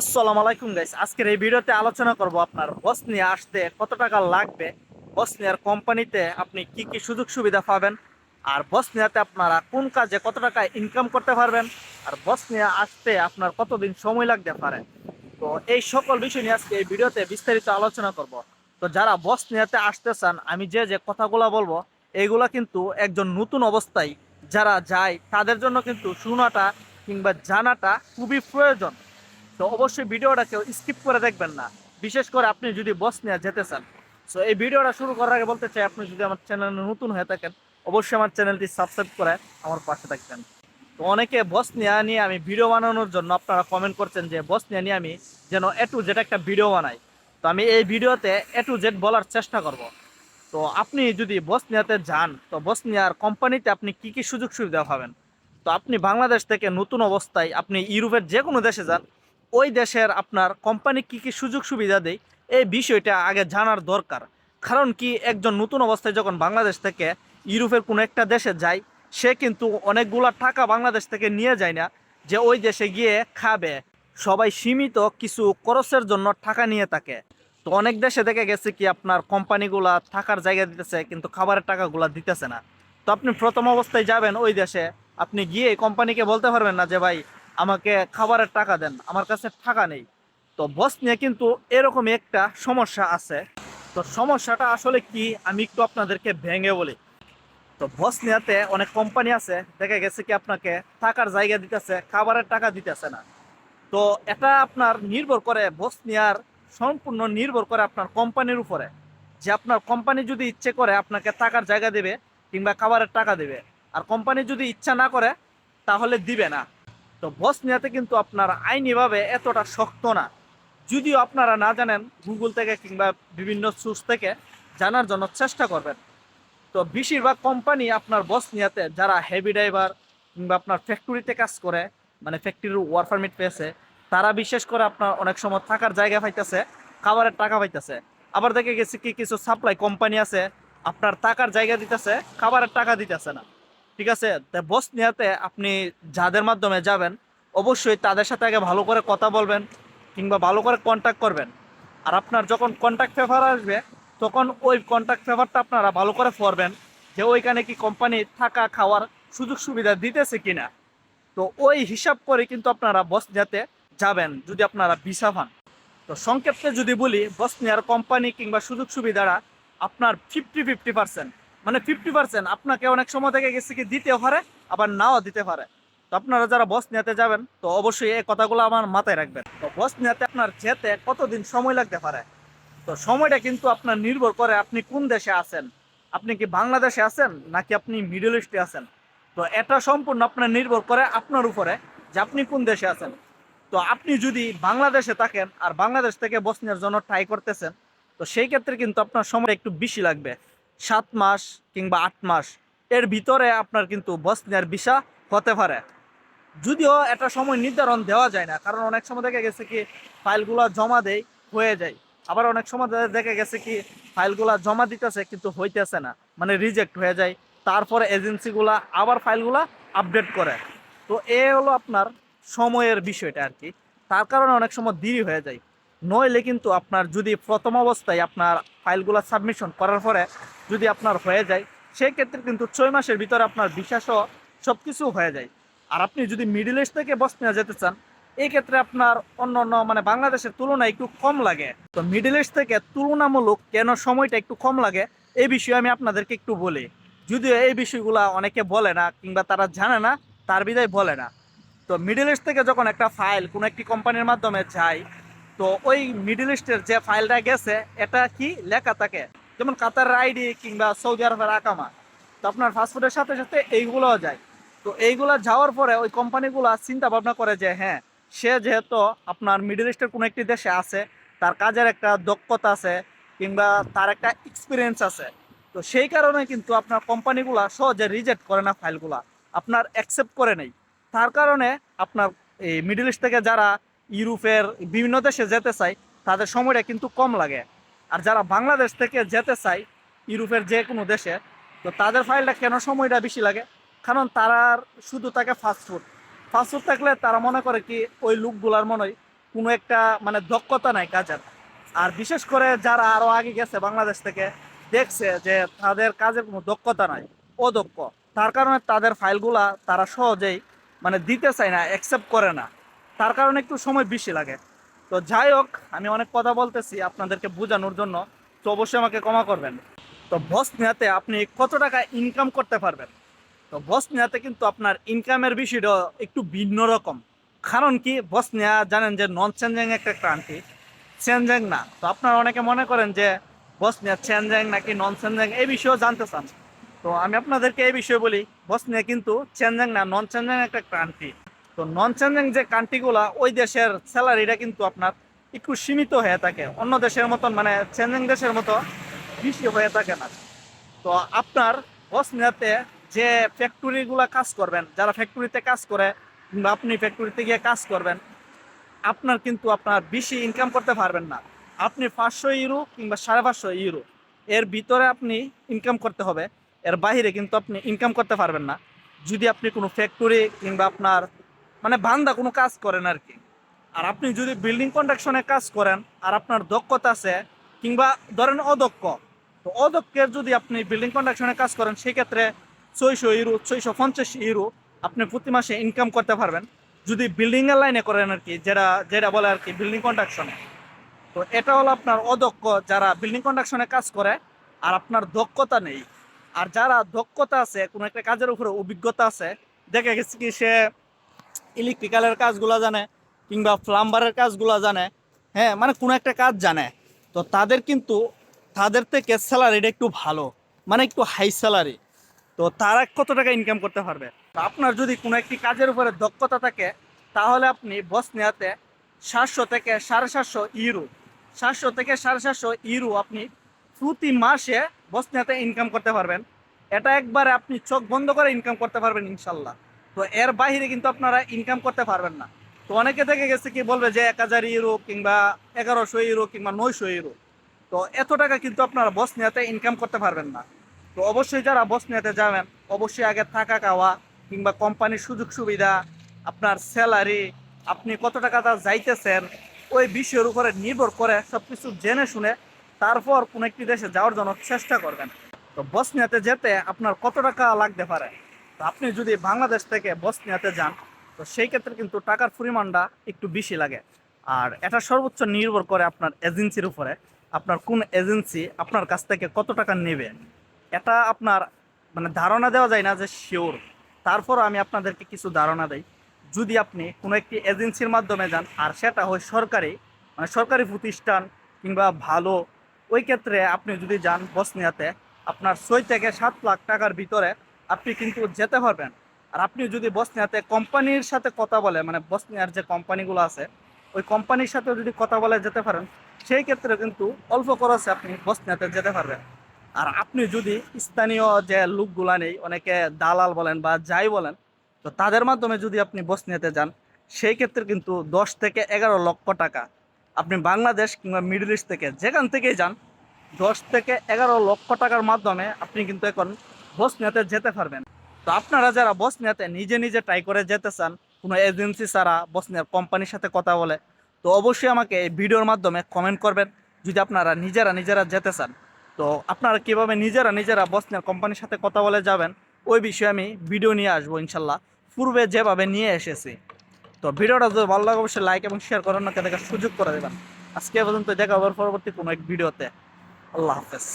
আসসালামু আলাইকুম গাইস আজকের এই ভিডিওতে আলোচনা করব আপনার বসনিয়া আসতে কত টাকা লাগবে বসনিয়ার কোম্পানিতে আপনি কি কি সুযোগ সুবিধা পাবেন, আর বসনিয়াতে আপনারা কোন কাজে কত টাকা ইনকাম করতে পারবেন, আর বসনিয়া আসতে আপনার কতদিন সময় লাগতে পারে। তো এই সকল বিষয় নিয়ে আজকে এই ভিডিওতে বিস্তারিত আলোচনা করব। তো যারা বসনিয়াতে আসতে চান, আমি যে যে কথাগুলো বলব এইগুলা কিন্তু একজন নতুন অবস্থায় যারা যায়, তাদের জন্য কিন্তু শোনাটা কিংবা জানাটা খুবই প্রয়োজন। তো অবশ্যই ভিডিওটা কেউ স্কিপ করে দেখবেন না। বিশেষ করে আপনি যদি বস বসনিয়া যেতে চান। সো এই ভিডিওটা শুরু করার আগে বলতে চাই, আপনি যদি আমার চ্যানেলে নতুন হয়ে থাকেন, অবশ্যই আমার চ্যানেলটি সাবস্ক্রাইব করে আমার পাশে থাকবেন। তো অনেকে বসনিয়া নিয়ে আমি ভিডিও বানানোর জন্য আপনারা কমেন্ট করছেন যে, বসনিয়া নিয়ে আমি যেন এ টু জেড একটা ভিডিও বানাই। তো আমি এই ভিডিওতে এ টু জেড বলার চেষ্টা করব। তো আপনি যদি বস বসনিয়াতে যান, তো বস বসনিয়ার কোম্পানিতে আপনি কি কি সুযোগ সুবিধা পাবেন? তো আপনি বাংলাদেশ থেকে নতুন অবস্থায় আপনি ইউরোপের যে কোনো দেশে যান ওই দেশের আপনার কোম্পানি কি কি সুযোগ সুবিধা দেয়, এই বিষয়টা আগে জানার দরকার। কারণ কি, একজন নতুন অবস্থায় যখন বাংলাদেশ থেকে ইউরোপের কোনো একটা দেশে যায়, সে কিন্তু অনেকগুলা টাকা বাংলাদেশ থেকে নিয়ে যায় না, যে ওই দেশে গিয়ে খাবে। সবাই সীমিত কিছু খরচের জন্য টাকা নিয়ে থাকে। তো অনেক দেশে দেখে গেছে কি, আপনার কোম্পানিগুলা থাকার জায়গা দিতেছে, কিন্তু খাবারের টাকাগুলা দিতেছে না। তো আপনি প্রথম অবস্থায় যাবেন ওই দেশে, আপনি গিয়ে কোম্পানিকে বলতে পারবেন না যে, ভাই আমাকে খাবারের টাকা দেন, আমার কাছে টাকা নেই। তো বস নিয়ে কিন্তু এরকমই একটা সমস্যা আছে। তো সমস্যাটা আসলে কি, আমি একটু আপনাদেরকে ভেঙে বলি। তো বসনিয়াতে অনেক কোম্পানি আছে, দেখা গেছে কি আপনাকে থাকার জায়গা দিতেছে, খাবারের টাকা দিতেছে না। তো এটা আপনার নির্ভর করে বসনিয়ার সম্পূর্ণ নির্ভর করে আপনার কোম্পানির উপরে। যে আপনার কোম্পানি যদি ইচ্ছে করে আপনাকে থাকার জায়গা দেবে কিংবা খাবারের টাকা দেবে, আর কোম্পানি যদি ইচ্ছা না করে, তাহলে দিবে না। তো বসনিয়াতে কিন্তু আপনার আইনিভাবে এতটা শক্ত না। যদিও আপনারা না জানেন গুগল থেকে কিংবা বিভিন্ন সোর্স থেকে জানার জন্য চেষ্টা করবেন। তো বেশিরভাগ কোম্পানি আপনার বসনিয়াতে যারা হেভি ড্রাইভার কিংবা আপনার ফ্যাক্টরিতে কাজ করে মানে ফ্যাক্টরির ওয়ার পারমিট পেয়েছে, তারা বিশেষ করে আপনার অনেক সময় থাকার জায়গা পাইতেছে, খাবারের টাকা পাইতেছে। আবার দেখে গেছে কি কিছু সাপ্লাই কোম্পানি আছে, আপনার টাকার জায়গা দিতেছে, খাবারের টাকা দিতেছে না। ঠিক আছে? বসনিয়াতে আপনি যাদের মাধ্যমে যাবেন, অবশ্যই তাদের সাথে আগে ভালো করে কথা বলবেন কিংবা ভালো করে কন্ট্যাক্ট করবেন। আর আপনার যখন কন্ট্যাক্ট পেপার আসবে, তখন ওই কন্ট্যাক্ট পেপারটা আপনারা ভালো করে পড়বেন যে ওইখানে কি কোম্পানি থাকা, খাওয়ার সুযোগ সুবিধা দিতেছে কিনা। তো ওই হিসাব করে কিন্তু আপনারা বসনিয়াতে যাবেন যদি আপনারা ভিসা পান। তো সংক্ষেপে যদি বলি বসনিয়ার কোম্পানি কিংবা সুযোগ সুবিধাটা আপনার ফিফটি ফিফটি পার্সেন্ট মানে ফিফটি পার্সেন্ট আপনাকে অনেক সময় থেকে গেছে কি দিতে পারে, আবার নাও দিতে পারে। তো আপনারা যারা বস নিতে যাবেন, তো অবশ্যই এই কথাগুলো আমার মাথায় রাখবেন। তো বস নিতে আপনার যেতে কতদিন সময় লাগতে পারে? তো সময়টা কিন্তু আপনার নির্ভর করে আপনি কোন দেশে আছেন। আপনি কি বাংলাদেশে আছেন, নাকি আপনি মিডল ইস্টে আছেন? তো এটা সম্পূর্ণ আপনার নির্ভর করে আপনার উপরে যে আপনি কোন দেশে আছেন। তো আপনি যদি বাংলাদেশে থাকেন, আর বাংলাদেশ থেকে বসনিয়ার জন্য ট্রাই করতেছেন, তো সেই ক্ষেত্রে কিন্তু আপনার সময় একটু বেশি লাগবে। সাত মাস কিংবা আট মাস, এর ভিতরে আপনার কিন্তু বসনিয়ার ভিসা হতে পারে। যদিও একটা সময় নির্ধারণ দেওয়া যায় না, কারণ অনেক সময় দেখা গেছে কি ফাইলগুলো জমা দেয়, হয়ে যায়। আবার অনেক সময় দেখা গেছে কি ফাইলগুলা জমা দিতেছে কিন্তু হইতেছে না মানে রিজেক্ট হয়ে যায়। তারপরে এজেন্সিগুলা আবার ফাইলগুলা আপডেট করে। তো এ হলো আপনার সময়ের বিষয়টা আর কি। তার কারণে অনেক সময় দেরি হয়ে যায়। নইলে কিন্তু আপনার যদি প্রথম অবস্থায় আপনার ফাইলগুলো সাবমিশন করার পরে যদি আপনার হয়ে যায় সেই ক্ষেত্রে কিন্তু ছয় মাসের ভিতরে আপনার বিশ্বাসও সব কিছু হয়ে যায়। আর আপনি যদি মিডিল ইস্ট থেকে বসনিয়া যেতে চান এই ক্ষেত্রে আপনার অন্য অন্য মানে বাংলাদেশের তুলনায় একটু কম লাগে। তো মিডিল ইস্ট থেকে তুলনামূলক কেন সময়টা একটু কম লাগে, এই বিষয়ে আমি আপনাদেরকে একটু বলি। যদিও এই বিষয়গুলো অনেকে বলে না কিংবা তারা জানে না, তার বিদায় বলে না। তো মিডিল ইস্ট থেকে যখন একটা ফাইল কোনো একটি কোম্পানির মাধ্যমে যায় তো ওই মিডিল ইস্টের যে ফাইলটা গেছে, এটা কি লেখা থাকে? যেমন কাতারের আইডি কিংবা সৌদি আরবের আকামা। তো আপনার ফাস্টফুডের সাথে সাথে এইগুলোও যায়। তো এইগুলা যাওয়ার পরে ওই কোম্পানিগুলো চিন্তা ভাবনা করে যে হ্যাঁ সে যেহেতু আপনার মিডল ইস্টের কোনো একটি দেশে আছে, তার কাজের একটা দক্ষতা আছে কিংবা তার একটা এক্সপিরিয়েন্স আছে, তো সেই কারণে কিন্তু আপনার কোম্পানিগুলা সহজে রিজেক্ট করে না ফাইলগুলা আপনার অ্যাকসেপ্ট করে নেই। তার কারণে আপনার এই মিডল ইস্ট থেকে যারা ইউরোপের বিভিন্ন দেশে যেতে চায়, তাদের সময়টা কিন্তু কম লাগে। আর যারা বাংলাদেশ থেকে যেতে চায়, ইউরোপের যে কোনো দেশে, তো তাদের ফাইলটা কেন সময়টা বেশি লাগে? কারণ তারা শুধু থাকে ফাস্টফুড ফাস্টফুড থাকলে তারা মনে করে কি, ওই লুকগুলার মনে হয় কোনো একটা মানে দক্ষতা নাই কাজের। আর বিশেষ করে যারা আরও আগে গেছে বাংলাদেশ থেকে, দেখছে যে তাদের কাজের কোনো দক্ষতা নাই, অদক্ষ। তার কারণে তাদের ফাইলগুলা তারা সহজেই মানে দিতে চায় না অ্যাকসেপ্ট করে না। তার কারণে একটু সময় বেশি লাগে। তো যাই হোক, আমি অনেক কথা বলতেছি আপনাদেরকে বোঝানোর জন্য, তো অবশ্যই আমাকে ক্ষমা করবেন। তো বসনিয়াতে আপনি কত টাকা ইনকাম করতে পারবেন? তো বসনিয়াতে কিন্তু আপনার ইনকামের বিষয়টা একটু ভিন্ন রকম। কারণ কি বসনিয়া জানেন যে নন চেঞ্জিং একটা ক্রান্তি চেঞ্জিং না। তো আপনারা অনেকে মনে করেন যে বসনিয়া চেঞ্জিং নাকি নন চেঞ্জিং এই বিষয়েও জানতে চান। তো আমি আপনাদেরকে এই বিষয়ে বলি বসনিয়া কিন্তু চেঞ্জিং না নন চেঞ্জিং একটা কান্ট্রি তো নন চেঞ্জিং যে কান্ট্রিগুলা, ওই দেশের স্যালারিটা কিন্তু আপনার একটু সীমিত হয়ে থাকে। অন্য দেশের মতন মানে চেঞ্জিং দেশের মতো বেশি হয়ে থাকে না। তো আপনার বসনিয়াতে যে ফ্যাক্টরিগুলা কাজ করবেন, যারা ফ্যাক্টরিতে কাজ করে, কিংবা আপনি ফ্যাক্টরিতে গিয়ে কাজ করবেন, আপনার কিন্তু আপনার বেশি ইনকাম করতে পারবেন না। আপনি পাঁচশো ইউরো কিংবা সাড়ে পাঁচশো ইউরো এর ভিতরে আপনি ইনকাম করতে হবে, এর বাইরে কিন্তু আপনি ইনকাম করতে পারবেন না। যদি আপনি কোনো ফ্যাক্টরি কিংবা আপনার মানে বান্দা কোনো কাজ করেন আর কি আর আপনি যদি বিল্ডিং কন্ট্রাকশনে কাজ করেন, আর আপনার দক্ষতা আছে, কিংবা ধরেন অদক্ষ, তো অদক্ষের যদি আপনি বিল্ডিং কন্ট্রাকশনে কাজ করেন, সেক্ষেত্রে ছয়শো ইউরো ছয়শো পঞ্চাশ ইউরো আপনি প্রতি মাসে ইনকাম করতে পারবেন। যদি বিল্ডিং এর লাইনে করেন আর কি যেটা যেটা বলে আর কি বিল্ডিং কন্ট্রাকশনে তো এটা হলো আপনার অদক্ষ, যারা বিল্ডিং কন্ট্রাকশনে কাজ করে, আর আপনার দক্ষতা নেই। আর যারা দক্ষতা আছে, কোনো একটা কাজের উপরে অভিজ্ঞতা আছে, দেখা গেছে কি সে ইলেকট্রিক্যালের কাজগুলো জানে কিংবা প্লাম্বারের কাজগুলো জানে হ্যাঁ মানে কোনো একটা কাজ জানে, তো তাদের কিন্তু তাদের থেকে স্যালারিটা একটু ভালো মানে একটু হাই স্যালারি তো তারা কত টাকা ইনকাম করতে পারবে? আপনার যদি কোনো একটি কাজের উপরে দক্ষতা থাকে, তাহলে আপনি বস বসনিয়াতে সাতশো থেকে সাড়ে সাতশো ইউরো, সাতশো থেকে সাড়ে সাতশো ইউরো আপনি প্রতি মাসে বস বসনিয়াতে ইনকাম করতে পারবেন। এটা একবারে আপনি চোখ বন্ধ করে ইনকাম করতে পারবেন ইনশাল্লাহ। তো এর বাহিরে কিন্তু আপনারা ইনকাম করতে পারবেন না। তো অনেকে থেকে গেছে কি বলবে যে এক হাজার ইউরো কিংবা এগারোশো ইউরো কিংবা নয়শো ইউরো তো এত টাকা কিন্তু আপনারা বস বসনিয়াতে ইনকাম করতে পারবেন না। তো অবশ্যই যারা বস বসনিয়াতে যাবেন, অবশ্যই আগে থাকা খাওয়া কিংবা কোম্পানির সুযোগ সুবিধা, আপনার স্যালারি আপনি কত টাকা তার যাইতেছেন, ওই বিষয়ের উপরে নির্ভর করে সব কিছু জেনে শুনে তারপর কোনো একটি দেশে যাওয়ার জন্য চেষ্টা করবেন। তো বসনিয়াতে যেতে আপনার কত টাকা লাগতে পারে? আপনি যদি বাংলাদেশ থেকে বসনিয়াতে যান, তো সেই ক্ষেত্রে কিন্তু টাকার পরিমাণটা একটু বেশি লাগে। আর এটা সর্বোচ্চ নির্ভর করে আপনার এজেন্সির উপরে। আপনার কোন এজেন্সি আপনার কাছ থেকে কত টাকা নেবে? এটা আপনার মানে ধারণা দেওয়া যায় না যে শিওর তারপর আমি আপনাদেরকে কিছু ধারণা দেই। যদি আপনি কোনো একটি এজেন্সির মাধ্যমে যান, আর সেটা হয় সরকারি মানে সরকারি প্রতিষ্ঠান কিংবা ভালো, ওই ক্ষেত্রে আপনি যদি যান বসনিয়াতে, আপনার ছয় থেকে সাত লাখ টাকার ভিতরে আপনি কিন্তু যেতে পারবেন। আর আপনি যদি বসনিয়াতে কোম্পানির সাথে কথা বলে মানে বসনিয়ার যে কোম্পানিগুলো আছে, ওই কোম্পানির সাথে যদি কথা বলে যেতে পারেন, সেই ক্ষেত্রে কিন্তু অল্প খরচে আপনি বসনিয়াতে যেতে পারবেন। আর আপনি যদি স্থানীয় যে লোকগুলা নেই, অনেকে দালাল বলেন বা যাই বলেন, তো তাদের মাধ্যমে যদি আপনি বসনিয়াতে যান, সেই ক্ষেত্রে কিন্তু দশ থেকে এগারো লক্ষ টাকা আপনি বাংলাদেশ কিংবা মিডল ইস্ট থেকে যেখান থেকেই যান, দশ থেকে এগারো লক্ষ টাকার মাধ্যমে আপনি কিন্তু এখন বসনিয়াতে যেতে পারবেন। তো আপনারা যারা বসনিয়াতে নিজে নিজে ট্রাই করে যেতে চান, কোনো এজেন্সি ছাড়া বসনিয়ার কোম্পানির সাথে কথা বলে, তো অবশ্যই আমাকে এই ভিডিওর মাধ্যমে কমেন্ট করবেন, যদি আপনারা নিজেরা নিজেরা যেতে চান। তো আপনারা কীভাবে নিজেরা নিজেরা বসনিয়ার কোম্পানির সাথে কথা বলে যাবেন, ওই বিষয়ে আমি ভিডিও নিয়ে আসব ইনশাল্লাহ। পূর্বে যেভাবে নিয়ে এসেছি। তো ভিডিওটা যদি ভালো লাগে, অবশ্যই লাইক এবং শেয়ার করার দেখার সুযোগ করে দেবেন। আজকে পর্যন্ত দেখা আবার পরবর্তী কোনো এক ভিডিওতে আল্লাহ হাফেজ।